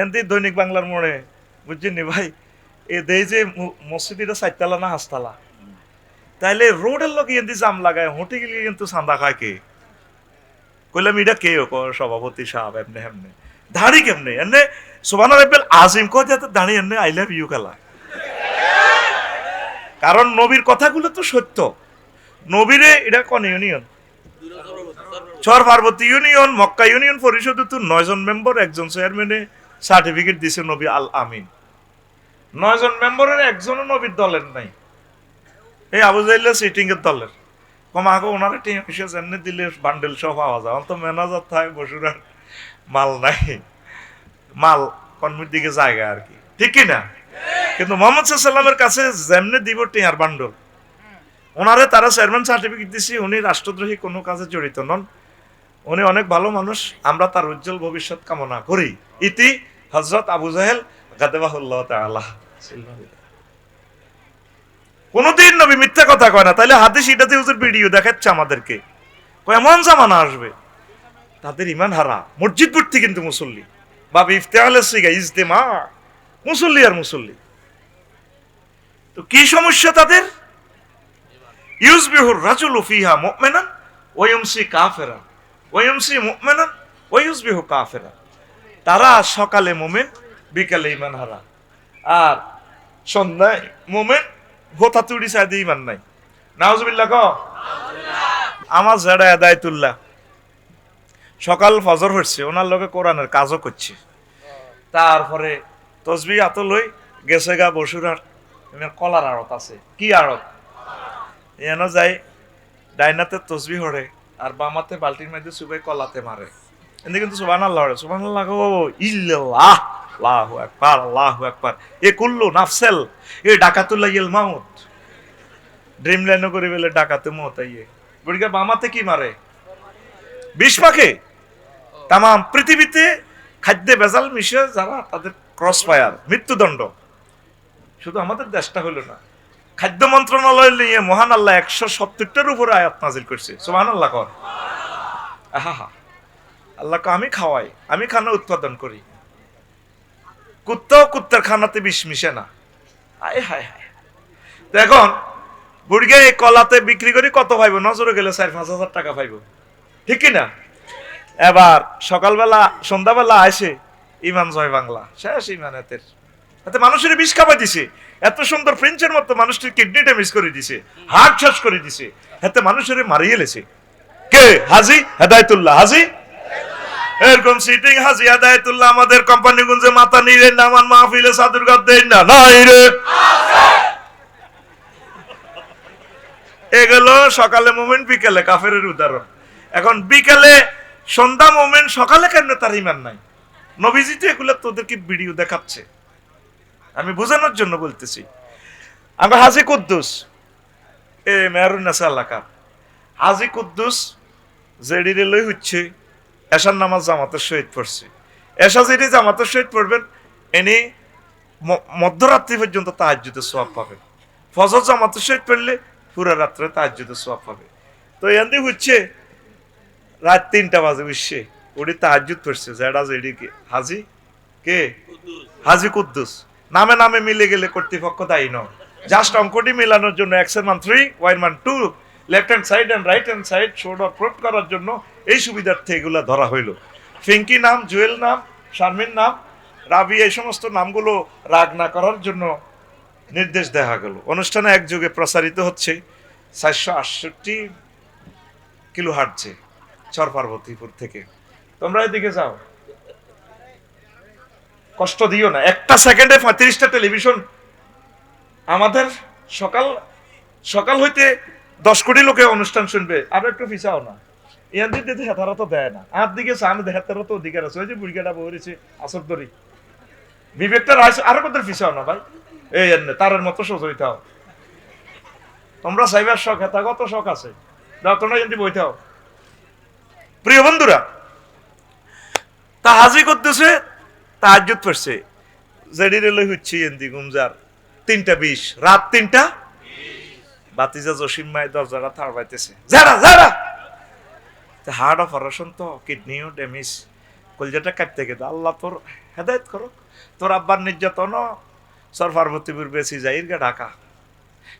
এনদি দৈনিক বাংলার মোড়ে বুঝছেন নি ভাই? এ দেই যে মসজিদ এটা চারতলা না হাসতলা তাইলে রোডের লোক এনদি জাম লাগায়, হোটে গেলে কিন্তু চান্দা খায় কে? কইলাম এটা কে ও সভাপতি সাহেব, এমনি এমনি দাড়ি কেমনে? এমনি সোবানা রেবেল আজিম কয় যাতে দাঁড়িয়ে এমনি আই লাভ ইউ খেলা কারণ নবীর কথাগুলো তো সত্য। নবীরে এটা কোন union? Char Parbati union, Makka union, পরিষদে তো নয়জন মেম্বার, একজন চেয়ারম্যানে সার্টিফিকেট দিছে নবী আল আমিন। নয়জন মেম্বারের একজনও নবীর দলের নাই। এই আবু জাইল্লা সিটিং এর দলের। কম আগে ওনারা টিম এসে এমনি দিলে বান্ডেল সব পাওয়া যায়। অন্ত ম্যানেজার থাকে, বসুরার মাল নাই। মাল কর্মীর দিকে জায়গা আর কি। ঠিক না? কিন্তু মোহাম্মদ সাল্লামের কাছে যেমনি দিব টিয়ার বান্ডল। ওনারে তারা চেয়ারম্যান সার্টিফিকেট দিছি, উনি রাষ্ট্রদ্রোহী, কোনো কাজে জড়িত নন। উনি অনেক ভালো মানুষ, আমরা তার উজ্জ্বল ভবিষ্যৎ কামনা করি। ইতি হজরত আবু জাহেল গাদেবাহুল্লাহ তাআলা। কোনদিন নবী মিথ্যা কথা কয় না, তাইলে হাদিস এটাতে হুজুর ভিডিও দেখাচ্ছে আমাদেরকে। এমন জামানা আসবে। তাদের ইমান হারা। মসজিদ ভর্তি কিন্তু মুসল্লি। বাবা ইফতেহালে সিগা ইজতেমা। মুসল্লি আর মুসল্লি। তো কি সমস্যা তাদের? ইউজবিহুর রাজুলু ফিহা মুমিনান, ওয়া ইউমসি কাফিরা ওয়া ইউমসি মুমিনান, ওয়া ইউজবিহু কাফিরা তারা সকালে মুমিন বিকালে ইমান হারা। আর সন্ধ্যায় মুমিন গোতা তুড়ি সাইদে ইমান নাই। নাউজুবিল্লাহ ক আমার জেডা আদায়তুল্লাহ সকাল ফজর হচ্ছে ওনার লগে কোরআনের কাজও করছে। তারপরে তসবি হাত লই গেছে গা বসুরার এনার কলার আড়ত আছে। কি আড়ত? এনে যাই ডাইনাতে তসবি হরে আর বামাতে বালতির মধ্যে সুবাই কলাতে মারে। এনে কিন্তু সুবান আল্লাহ সুবান আল্লাহ ইল্লাহ আল্লাহু আকবার আল্লাহু আকবার। এ কুল্লু নাফসেল, এ ডাকাতুল্লাহ ইল মাউত। ড্রিম লাইনও করে বেলে ডাকাতে মত আইয়ে বুড়িকা বামাতে কি মারে? বিষ পাখে পৃথিবীতে খাদ্যে বেজাল মিশে যারা তাদের ক্রস ফায়ার মৃত্যুদণ্ড। শুধু আমাদের দেশটা হলো না, খাদ্য মন্ত্রণালয় নিয়ে মহান আল্লাহ একশো সত্তরটার উপরে আয়াত নাজিল করছে। সোহান আল্লাহ কর আহা। আল্লাহকে আমি খাওয়াই, আমি খানা উৎপাদন করি। কুত্তাও কুত্তার খানাতে বিষ মিশে না। আয় হায় হায় এখন বুড়িকে এই কলাতে বিক্রি করি কত পাইব? নজরে গেলে চার, পাঁচ হাজার টাকা পাইব। ঠিক কি না? এবার সকালবেলা, সন্ধ্যাবেলা আসে ইমান জয় বাংলা। শেষ ইমান এতের। এতে মানুষের বিষ খাবার দিছে। এত সুন্দর ফ্রেঞ্চের মতো মানুষটির কিডনি ড্যামেজ করে দিছে। হার্ট শেষ করে দিছে। এতে মানুষের মারিয়ে লেছে। কে? হাজি? হেদায়তুল্লাহ। হাজি? এরকম সিটিং হাজি হেদায়তুল্লাহ আমাদের কোম্পানি গুঞ্জে মাথা নিয়ে নামান মাহফিলে সাদুর গাদ দেন না। নাই রে। এগুলো সকালে মোমেন্ট বিকেলে কাফের উদাহরণ। এখন বিকেলে সন্ধ্যা মোমেন্ট সকালে কেন তার ইমান নাই? নবীজি তো এগুলো তোদেরকে ভিডিও দেখাচ্ছে। আমি বোঝানোর জন্য বলতেছি। আমরা হাজি কুদ্দুস। এ মেহরুন্নাসা এলাকা হাজি কুদ্দুস জেডিরে লই হচ্ছে। এশার নামাজ জামাতের সহিত পড়ছে। এশা যেটি জামাতের শহীদ পড়বেন এনি ম- মধ্যরাত্রি পর্যন্ত তাহাজ্জুদের সোয়াব পাবেন। ফজর জামাতের শহীদ পড়লে পুরো রাত্রে তাহাজ্জুদের সোয়াব পাবে। তো এন্দি হচ্ছে, রাত তিনটা বাজে উঠছে ওটি তাহাজ্জুদ পড়ছে, জেডা জেডি কে? হাজি? কে? হাজি কুদ্দুস। নামে নামে মিলে গেলে কর্তৃপক্ষ দায়ী নয়। জাস্ট অঙ্কটি মেলানোর জন্য এক্স মান থ্রি ওয়াই মান two left hand side and right hand side showed of proof করার জন্য এই সুবিধার্থে এগুলো ধরা হইল। ফিঙ্কি নাম, জুয়েল নাম, শারমিন নাম, রাবি, এই সমস্ত নামগুলো রাগ না করার জন্য নির্দেশ দেখা গেল। অনুষ্ঠানে একযোগে প্রসারিত হচ্ছে চারশো আটষট্টি কিলো হাঁটছে চর পার্বতীপুর থেকে। তোমরা এদিকে যাও। কষ্ট দিও না। একটা সেকেন্ডে পঁয়ত্রিশটা টেলিভিশন আমাদের সকাল সকাল হইতে দশ কোটি লোকে অনুষ্ঠান শুনবে। আর একটু পিছাও না। ইয়াদের দিতে হেতারা তো দেয় না। আর দিকে চান হেতারা তো অধিকার আছে। ওই যে বলেছে আসর বিবেকটা পিছাও না ভাই? এই এনে তারের মতো তোমরা সাইবার শখ, হেতা কত শখ আছে? দাও, তোমরা যদি বইতাও প্রিয় বন্ধুরা তা হাজি করতেছে, তাহাজ্জুদ পড়ছে। জেডি রেলই হচ্ছে এন্দি গুমজার। তিনটা বিশ, রাত তিনটা বাতিজা জসিম মাই দরজাটা থার পাইতেছে যারা! যারা হার্ট অপারেশন তো কিডনিও ড্যামেজ কলজাটা কাটতে গেছে আল্লাহ তোর হেদায়ত করো তোর আব্বার নির্যাতন সর পার্বতীপুর বেশি যাইর গা ঢাকা।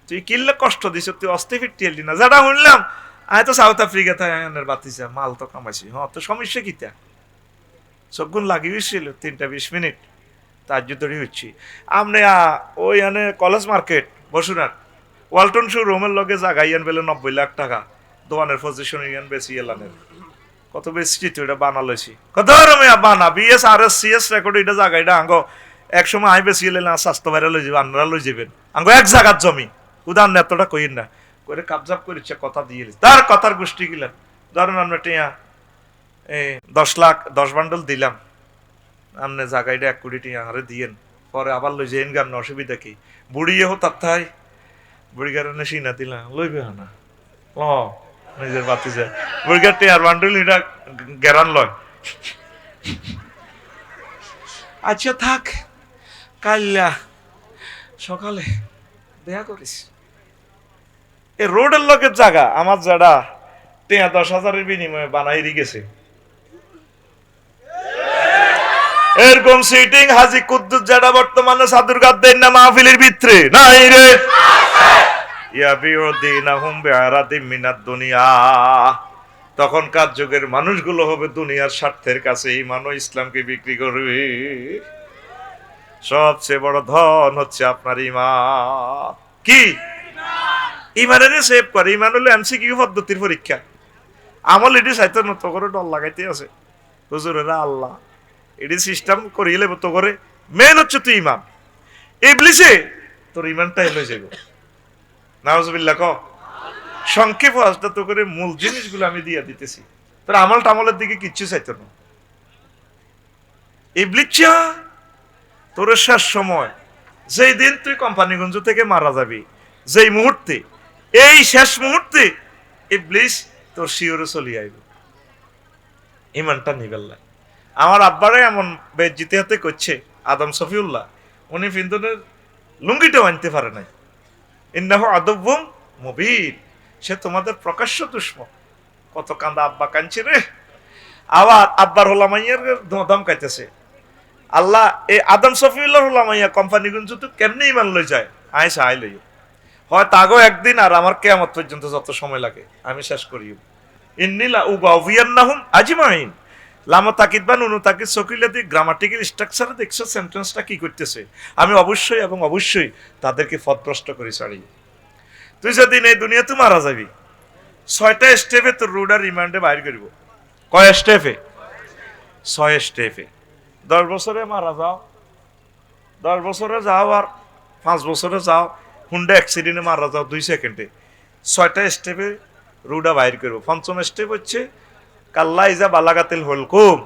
তুই কিনলে কষ্ট দিছ? তুই অস্থি এলি না? যেটা শুনলাম আয় তো সাউথ আফ্রিকা থেকে বাতিছে মাল তো কামাইছি। হ্যাঁ তো সমস্যা কিতা সবগুন লাগিয়েছিল তিনটা বিশ মিনিট। তার জুতরি হচ্ছি। আমনে আ, ওই এনে কলেজ মার্কেট বসুনার ওয়ালটন শু রুমের লগে জাগাইয়ান বেলে নব্বই লাখ টাকা। দোকানের পজিশন ইয়ান বেশি এলানের। কত বেশি তো এটা বানা লইছি কত রমে বানা। বিএস আর এস সিএস রেকর্ড এটা জায়গা আঙ্গ, এক সময় আই বেশি এলে না, স্বাস্থ্য বাইরে লই যাবেন আপনারা লই যাবেন। আঙ্গ, এক জায়গার জমি। উদাহরণ এতটা কইন না। করে কাবজাব করেছে কথা দিয়ে। তার কথার গোষ্ঠী গিলেন ধরেন আমরা টিয়া এই দশ লাখ, দশ বান্ডল দিলাম। আপনি জায়গাটা এক কোটি টিয়া হারে দিয়েন। পরে আবার লই যাইন গান অসুবিধা কি? বুড়িয়ে হো তার থাই বুড়ি কারণে সিনা দিলাম লইবে না। ল নিজের বাতি যায় বুড়িগার টিয়ার বান্ডল এটা গেরান লয়। আচ্ছা থাক। কাল্লা সকালে দেখা করিস। এ রোডের লোকের জায়গা আমার জায়গা টেয়া দশ হাজারের বিনিময়ে বানাই গেছে। এরকম সিটিং হাজি কুদ্দুস যেটা বর্তমানে সাধুর গাদ্দের না মাহফিলের ভিতরে। নাই রে। তখনকার যুগের মানুষগুলো হবে দুনিয়ার স্বার্থের কাছে ইমান ইসলামকে বিক্রি করবে সবচেয়ে বড় ধন হচ্ছে আপনার ইমান কি? ইমানের সেভ করে। ইমান হলো এমসিকিউ পদ্ধতির পরীক্ষা। আমল এটি চাইতো না তো করে ডর লাগাইতে আছে। হুজুরেরা আল্লাহ, এটি সিস্টেম করিয়ে লেব তো করে। মেন হচ্ছে তুই ইমান ইবলিসে তোর ইমানটাই হয়ে যাবে নাউজুবিল্লাহ ক সংক্ষেপ আসতে করে মূল জিনিসগুলো আমি দিয়ে দিতেছি। তোর আমল টামলের দিকে কিচ্ছু চাইতো না। ইবলিচ্ছা তোর শেষ সময়, যেই দিন তুই কোম্পানিগঞ্জ থেকে মারা যাবি, যেই মুহূর্তে, এই শেষ মুহূর্তে ইবলিস তোর শিওরে চলে আইব। ইমানটা নিবেল্লা আমার আব্বারে এমন বেজিতে হাতে করছে, আদম সফিউল্লাহ, উনি ফিন্দনের লুঙ্গিটাও আনতে পারে নাই। ইন্নাহ আদব্বম মুবিন। সে তোমাদের প্রকাশ্য দুশ্মন। কত কান্দা আব্বা কাঁদছে রে। আবার আব্বার হোলামাইয়ার দম কাইতেছে। আল্লাহ এই আদম সফিউল্লাহ হোলামাইয়া কোম্পানি গুঞ্জু তো কেমনি ইমান লই যায়? আইসা আই লই হয় তাগো একদিন আর আমার কেয়ামত পর্যন্ত যত সময় লাগে, আমি শেষ করি ইন্নিলা উগাভিয়ান্নাহুম আজমাইন। লামা তাকিদ বা নুনু তাকিদ সকিলাদি গ্রামাটিক্যাল স্ট্রাকচারে দেখছ সেন্টেন্সটা কি করতেছে? আমি অবশ্যই এবং অবশ্যই তাদেরকে পথভ্রষ্ট করি ছাড়ি তুই যেদিন এই দুনিয়াতে মারা যাবি, ছয়টা স্টেপে তোর রুডার রিমান্ডে বাইর করব। কয় স্টেপে ছয় স্টেপে দশ বছরে মারা যাও, দশ বছরে যাও আর পাঁচ বছরে যাও, হুন্ডা অ্যাক্সিডেন্টে মারা যাও দুই সেকেন্ডে ছয়টা স্টেপে রুডা বাইর করব। পঞ্চম স্টেপ হচ্ছে কাল্লা ইজা বালাগাতিল হলকুম।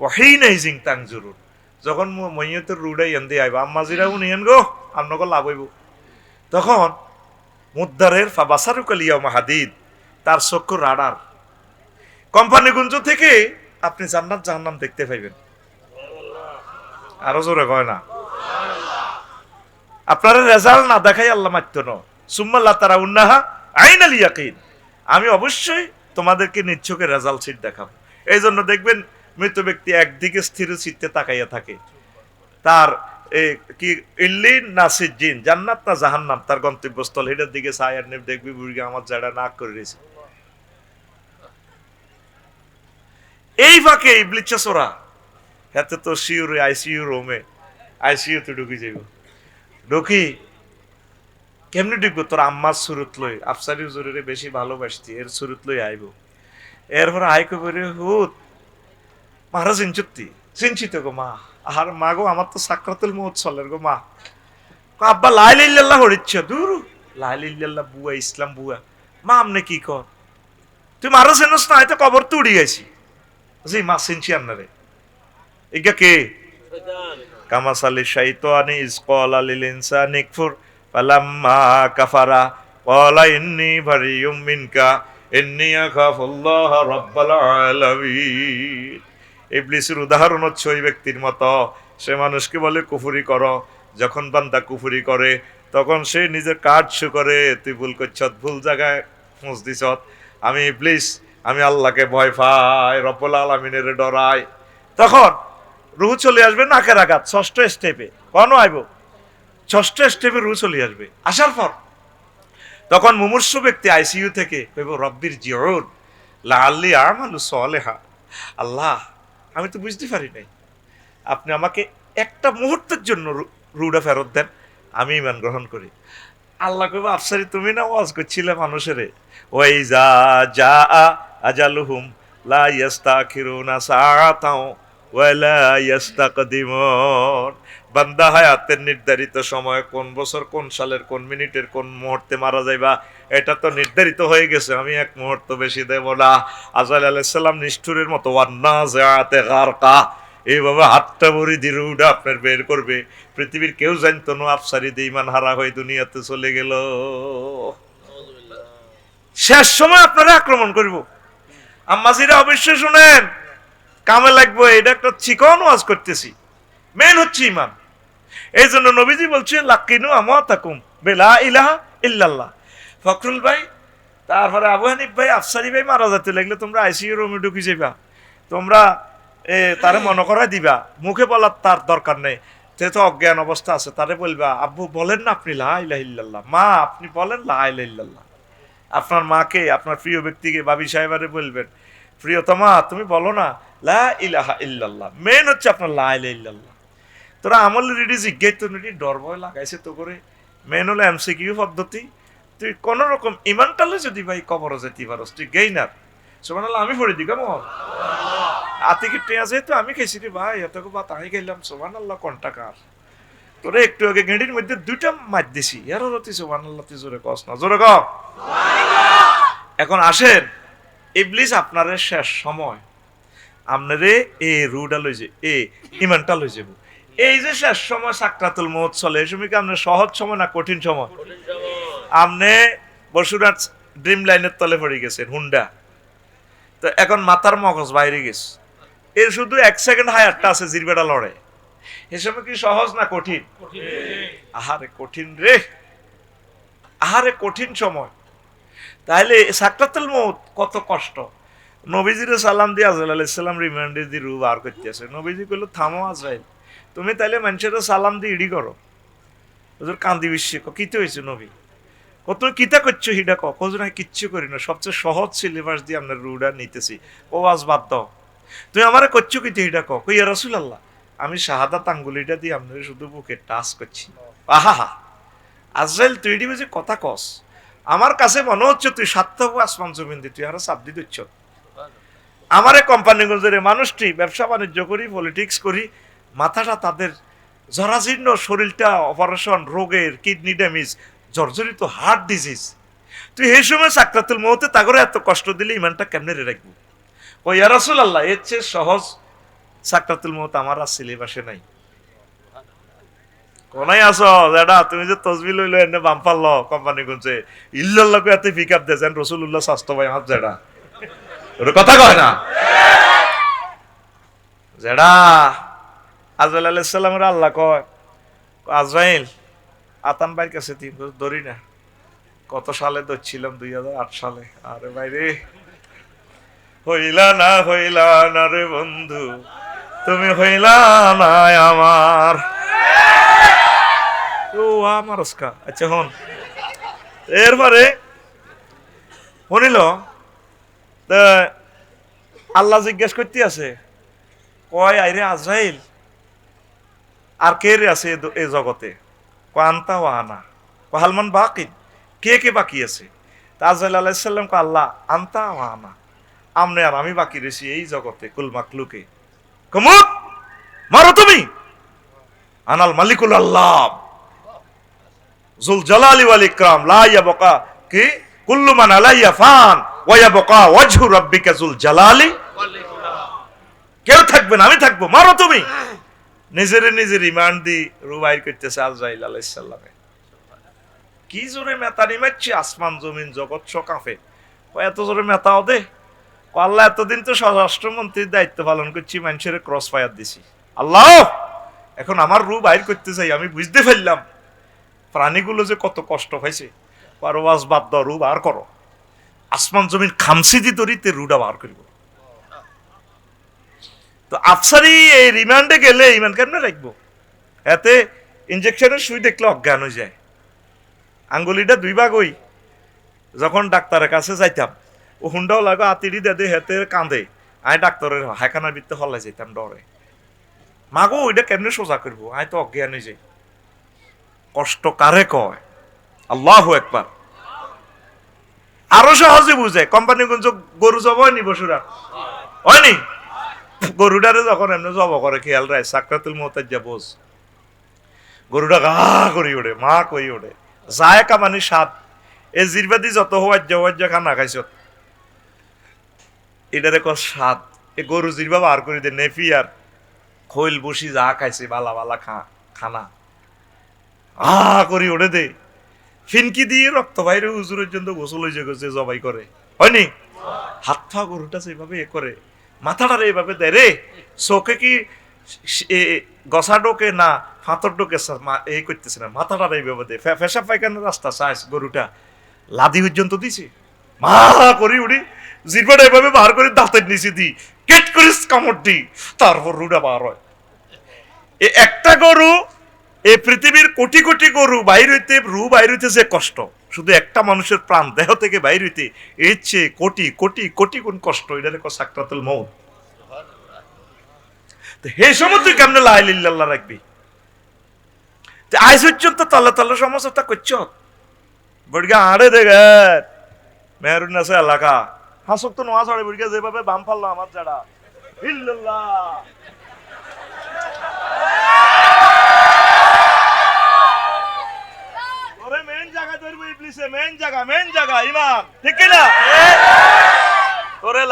ওয়াহিন ইজিং তাং জরুর যখন মইয়তের রুডাই এন দিয়ে আইবা আম্মাজিরা উনিয়েন গো আপনাকে লাভ হইব। তখন মুদ্দারের ফাবাসারু কালিয়া মাহাদিদ তার চক্ষু রাডার কোম্পানিগঞ্জ থেকে আপনি জান্নাত জাহান্নাম দেখতে পাইবেন। আরও জোরে কয় না? আপনারা রেজাল্ট না দেখাই আল্লাহ মাত্য ন। সুম্মাল্লাহ তারা উন্নাহা আইন আল আমি অবশ্যই তোমাদেরকে নিচ্ছকে রেজাল্ট সিট দেখাবো। এই জন্য দেখবেন মৃত ব্যক্তি একদিকে স্থির চিত্তে তাকাইয়া থাকে। তার কি ইল্লিন না সিজ্জিন, জান্নাত না জাহান্নাম, তার গন্তব্যস্থল। এটার দিকে সায়ার নেব দেখবি বুড়িকে আমার জায়গা না করে রয়েছে। এই ফাঁকে ইবলিচ্ছা সোরা হাতে তো শিউর আইসিইউ রুমে আইসিইউ তে ঢুকে যাইব। ঢুকি কেমনি ঢুকবো? তোর আম্মার সুরত লই আফসারি জরুরি বেশি ভালোবাসতি এর সুরত লই আইব। এরপর আই কবরে হুত মারা চিনচুত্তি চিনচিত গো মা আর মা গো আমার তো সাকরাতুল চলের গো মা। কো, আব্বা লাইল ইল্লাল্লাহ হরিচ্ছ দূর লাইল ইল্লাল্লাহ বুয়া ইসলাম বুয়া মা আমনে কি কর? তুই মারা চেনস না হয়তো কবর তো উড়ি গেছি জি মা চিনছি আপনারে ইগা কে? কামাসালি শাইতানি ইজ ক্বালা লিল ইনসানি কফুর ফালাম্মা কাফারা ক্বালা ইন্নী বারিয়ুম মিনকা ইন্নী আখাফুল্লাহ রাব্বাল আলামিন ইবলিসের উদাহরণ হচ্ছে ওই ব্যক্তির মতো, সে মানুষকে বলে, কুফুরি করো। যখন বান্দা কুফুরি করে, তখন সে নিজের কাজ শু করে, তুই ভুল করছ ভুল জায়গায় পৌঁছ দিছ আমি ইবলিস, আমি আল্লাহকে ভয় পাই, রব্বুল আলমিনের ডরাই। তখন রুহু চলে আসবে নাকের আঘাত, ষষ্ঠ স্টেপে কনো আইব? ষষ্ঠ স্টেপে রুহু চলে আসবে। আসার পর তখন মুমূর্ষ ব্যক্তি আইসিইউ থেকে কইব, রব্বির জিওর লাল্লি আমালু সলেহা। আল্লাহ, আমি তো বুঝতে পারি নাই। আপনি আমাকে একটা মুহূর্তের জন্য রু- রুটা ফেরত দেন, আমি ইমান গ্রহণ করি। আল্লাহ কইব, আফসারি, তুমি না ওয়াজ করছিলে মানুষেরে? ওই যা যা আজালুহুম, লা ইয়াস্তাখিরুনা সাআতাও ওয়ালা ইয়াস্তাকদিমুন। বান্দা হায়াতের নির্ধারিত সময় কোন বছর, কোন সালের, কোন মিনিটের, কোন মুহূর্তে মারা যাইবা, এটা তো নির্ধারিত হয়ে গেছে। আমি এক মুহূর্ত বেশি দেব না। আজাল আলাইসাল্লাম নিষ্ঠুরের মতো, ওয়ান্না জায়াতে গারকা এইভাবে হাতটা ভরি দিয়ে উডা আপনার বের করবে। পৃথিবীর কেউ জানতো না, আফসারি দিয়ে ইমান হারা হয়ে দুনিয়াতে চলে গেল। শেষ সময় আপনারা আক্রমণ করব। আম্মাজিরা অবশ্যই শুনেন, কামে লাগবো, এটা একটা চিকন ওয়াজ করতেছি। মেন হচ্ছে ইমান এই জন্য নবীজি বলছেন লাক্কিনু আমা তাকুম বেলা ইলাহা ইল্লাল্লাহ। ফখরুল ভাই, তারপরে আবু হানিফ ভাই, আফসারি ভাই মারা যেতে লাগলে তোমরা আইসিইউ রুমে ঢুকি যাইবা। তোমরা, এ, তারে মনে করাই দিবা, মুখে বলার তার দরকার নেই, সে তো অজ্ঞান অবস্থা আছে, তারে বলবা, আব্বু, বলেন না আপনি লা ইলাহা ইল্লাল্লাহ। মা, আপনি বলেন লা ইলাহা ইল্লাল্লাহ। আপনার মাকে, আপনার প্রিয় ব্যক্তিকে, বাবি সাহেবারে বলবেন, প্রিয়তমা, তুমি বলো না, লা ইলাহা ইল্লাল্লাহ। মেন হচ্ছে আপনার লা ইলাহা ইল্লাল্লাহ। তোরা আমল রেডি জিজ্ঞাই তো রেডি, ডর ভয় লাগাইছে তো করে। মেন হলো এমসিকিউ পদ্ধতি। তুই কোন রকম ইমানটালে যদি ভাই কবর যেতে পারস, তুই গেইনার সোমানাল্লাহ আমি পড়ে দি কেমন? আতিকে টেয়া যেহেতু আমি খেয়েছি রে ভাই, এত বা তাই গেলাম সোমান আল্লাহ কন্টাকার তোরে একটু আগে গেঁড়ির মধ্যে দুইটা মার দিছি। এর রতি সোমান আল্লাহ তুই জোরে কস না, জোরে ক। এখন আসেন, ইবলিস আপনার শেষ সময়। আপনারে এ রুডা লই যে এ ইমানটা লই যাব এই যে শেষ সময় সাকরাতুল মৌত চলে এই সময় কি আপনার সহজ সময় না কঠিন সময়? আপনি বসুরাট ড্রিম লাইনের তলে পড়ে গেছেন হুন্ডা। তো এখন মাথার মগজ বাইরে গেছে। এর শুধু এক সেকেন্ড হায়ারটা আছে জিরবেটা লড়ে। এ সময় কি সহজ না কঠিন? আহারে কঠিন রে। আহারে কঠিন সময়। তাহলে সাকরাতুল মৌত কত কষ্ট। নবীজির সালাম দিয়ে আজরাইল আলাইসাল্লাম রিমান্ডে দিয়ে রু বার করতেছে। নবীজি কইলো থামো আজরাইল। তুমি তাইলে মানুষের সালাম দিয়ে ইডি করো। হুজুর কান্দি বিশ্বে কিতে হয়েছে নবী? ও তুমি কিতা করছ হিডা ক? কোজ না কিচ্ছু করি না সবচেয়ে সহজ সিলেবাস দিয়ে আমরা রুডা নিতেছি। ও আজ বাদ দাও। তুমি আমারে করছ কিতে হিডা ক? কই রসুল আল্লাহ আমি শাহাদাত আঙ্গুলিটা দিয়ে আপনার শুধু বুকে টাচ করছি। আহা হা আজরাইল তুই এটি বুঝি কথা কস? আমার কাছে মনে হচ্ছে তুই সার্থক আসমান জমিন দি তুই আরও চাপ দি দিচ্ছ। আমারে কোম্পানিগঞ্জের মানুষটি ব্যবসা বাণিজ্য করি পলিটিক্স করি মাথাটা তাদের জরাজীর্ণ শরীরটা অপারেশন, রোগের, কিডনি ড্যামেজ, জর্জরিত হার্ট ডিজিজ। তুই এই সময় সাকরাতুল মৌতে তাগরে এত কষ্ট দিলে ইমানটা কেমনে রাখব? ও ইয়ারাসুল আল্লাহ এর চেয়ে সহজ সাকরাতুল মহত আমার আর সিলেবাসে নাই। কোনাই আছো দাদা, তুমি যে তসবি লইলো, এনে বাম পারল কোম্পানি গুনছে ইল্লাল্লাহ এত পিক আপ দেন রসুল্লাহ স্বাস্থ্য ভাই আমার জেডা। ওটা কথা কয় না? জেডা আজরাইল আলাইহিস সালামের আল্লাহ কয়, আজরাইল আতান ভাইয়ের কাছে তিন বছর ধরি না। কত সালে ধরছিলাম? দুই হাজার আট সালে। আরে ভাই রে হইলা না হইলা না রে বন্ধু, তুমি হইলা না আমার। ও আমার ওস্কা আচ্ছা হন। এরপরে শুনিল আল্লাহ জিজ্ঞেস করতে আছে, কয়, আইরে আজরাইল আর কে রে আছে এ জগতে? কান্তা ওয়ানা হালমান বাকি? কে কে বাকি আছে? তাজরাইল আলাইসাল্লাম কো আল্লাহ, আন্তা ওয়ানা আমনে আর আমি বাকি রয়েছি এই জগতে, কুল মাকলুকে কমুক মারো তুমি? আনাল মালিকুল আল্লাহ। জুল জালালি ওয়াল ইকরাম। লা ইয়াবকা কি? কুল্লু মান আলাইয়া ফান। ওয়া ইয়াবকা ওয়াজহু রাব্বিকা জুল জালালি। কেউ থাকবে না, আমি থাকব। মারো তুমি? নিজের নিজের ইমান দি রুবাইর করতেছে আজরাইল আলাইহিস সালামে। কি জোরে মেতানি মারছে আসমান, জমিন, জগৎ সকাফে ও এত জোরে মেতাও দে। ও আল্লাহ, এতদিন তো স্বরাষ্ট্রমন্ত্রীর দায়িত্ব পালন করছি, মানুষের ক্রস ফায়ার দিছি। আল্লাহ, এখন আমার রূপ বাইর করতে চাই, আমি বুঝতে ফেললাম প্রাণীগুলো যে কত কষ্ট পাইছে। আর ওয়াজ বাদ দাও রূপ আর করো। আসমান, জমিন খামসি দি দরিতে রুডা বার করিব। তো আফসারি এই রিমান্ডে গেলে ইমান কেমনে রাখব? এতে ইঞ্জেকশনের সুই দেখলে অজ্ঞান হয়ে যায়। আঙ্গুলিটা দুই ভাগ ওই যখন ডাক্তারের কাছে যাইতাম, ও হুন্ডাও লাগো আতিরি দে হেতে কাঁদে। আমি ডাক্তারের হায়খানার ভিত্তে হল্লাই যাইতাম ডরে। মাগো, ওইটা কেমনে সোজা করব? আমি তো অজ্ঞান হয়ে যাই কষ্ট কারে কয়? আল্লাহ একবার। আরও সহজে বুঝে। কোম্পানি গুঞ্জ গরু জব হয়নি বসুরা হয়নি গরুটারে যখন এমনি জব করে খেয়াল রায়, সাকরাতুল মোতাজ্জা বোঝ, গরুটা গা করি ওঠে, মা করি ওঠে। যায় কামানি সাত এ জিরবাদি যত হওয়াজ্জা হওয়াজ্জা খানা খাইছ। এটারে কর সাত এ গরু জিরবা বার করে দে, নেফি আর খৈল বসি যা খাইছে, বালা বালা খা, খানা। আ করি ওঠে দে। ফিনকি দিয়ে রক্ত বাইরে হুজুরের জন্য গোসল হয়েছে গেছে জবাই করে। হয়নি? হাত পা গরুটা সেভাবে এ করে মাথাটারে এভাবে দেয় রে। চোখে কি এ গসা ডোকে না ফাঁতর ডোকে এই করতেছে না। মাথাটারে এইভাবে দেয় ফেসা পায়খানার রাস্তা চাইস গরুটা। লাদি পর্যন্ত দিছে। মা, করি উড়ি। জিরবাটা এভাবে বার করে দাঁতের নিচে দি। কেট করিস কামড় দি। তারপর রুটা বার হয়। এ একটা গরু এই পৃথিবীর কোটি কোটি গরু বাইর হইতে, রু বাইর হইতে যে কষ্ট। শুধু একটা মানুষের প্রাণ, দেহ থেকে বাইর হইতে এর চেয়ে কোটি কোটি কোটি গুণ কষ্ট, এটা দেখো সাকরাতুল মৌত তো হে সময় তুই কেমনে লাইলিল্লাহ রাখবি? আইস পর্যন্ত তলে তলে সমস্যাটা করছ বড়গা আড়ে দেখে মেহরুন আছে এলাকা। হাসক তো নোয়া ছড়ে, বড়গা যেভাবে বাম ফাললো আমার যারা। ইল্লাল্লাহ ওরে মেন জায়গা ইবলিসে মেন জায়গা মেন জায়গা, ইমাম। ঠিক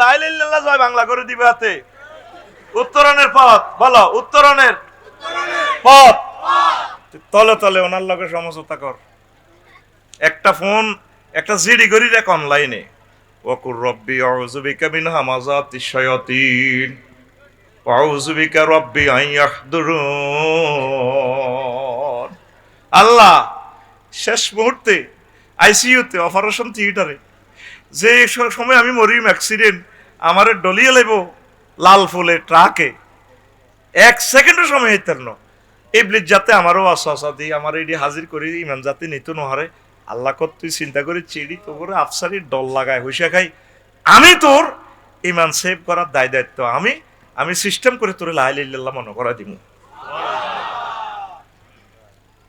লাইল জয় বাংলা করে দিবে হাতে। উত্তরণের পথ, বলো, উত্তরণের পথ। তলে তলে ওনার লগে সমঝোতা কর। একটা ফোন, একটা জিডি করি দেখ অনলাইনে। ওকুর রব্বি, আউযু বিকা মিন হামাযাতিশ শায়াতিন। ওয়াউযু বিকা রব্বি আন আল্লাহ, শেষ মুহূর্তে আইসিইউতে, অপারেশন থিয়েটারে। যে সময় আমি মরিম, অ্যাক্সিডেন্ট, আমারে ডলিয়ে লাইব লাল ফুলে ট্রাকে, এক সেকেন্ডের সময় হইতার ন। এবলিস যাতে আমারও আশা দিই, আমার এটি হাজির করি ইমান যাতে নিত নহারে। আল্লাহ কর তুই চিন্তা করে, চিড়ি তো করে আফসারি ডল লাগায় হুইসা খাই। আমি তোর ইমান সেভ করার দায় দায়িত্ব আমি আমি সিস্টেম করে তোর লাইল্লাহ মনে করা দিব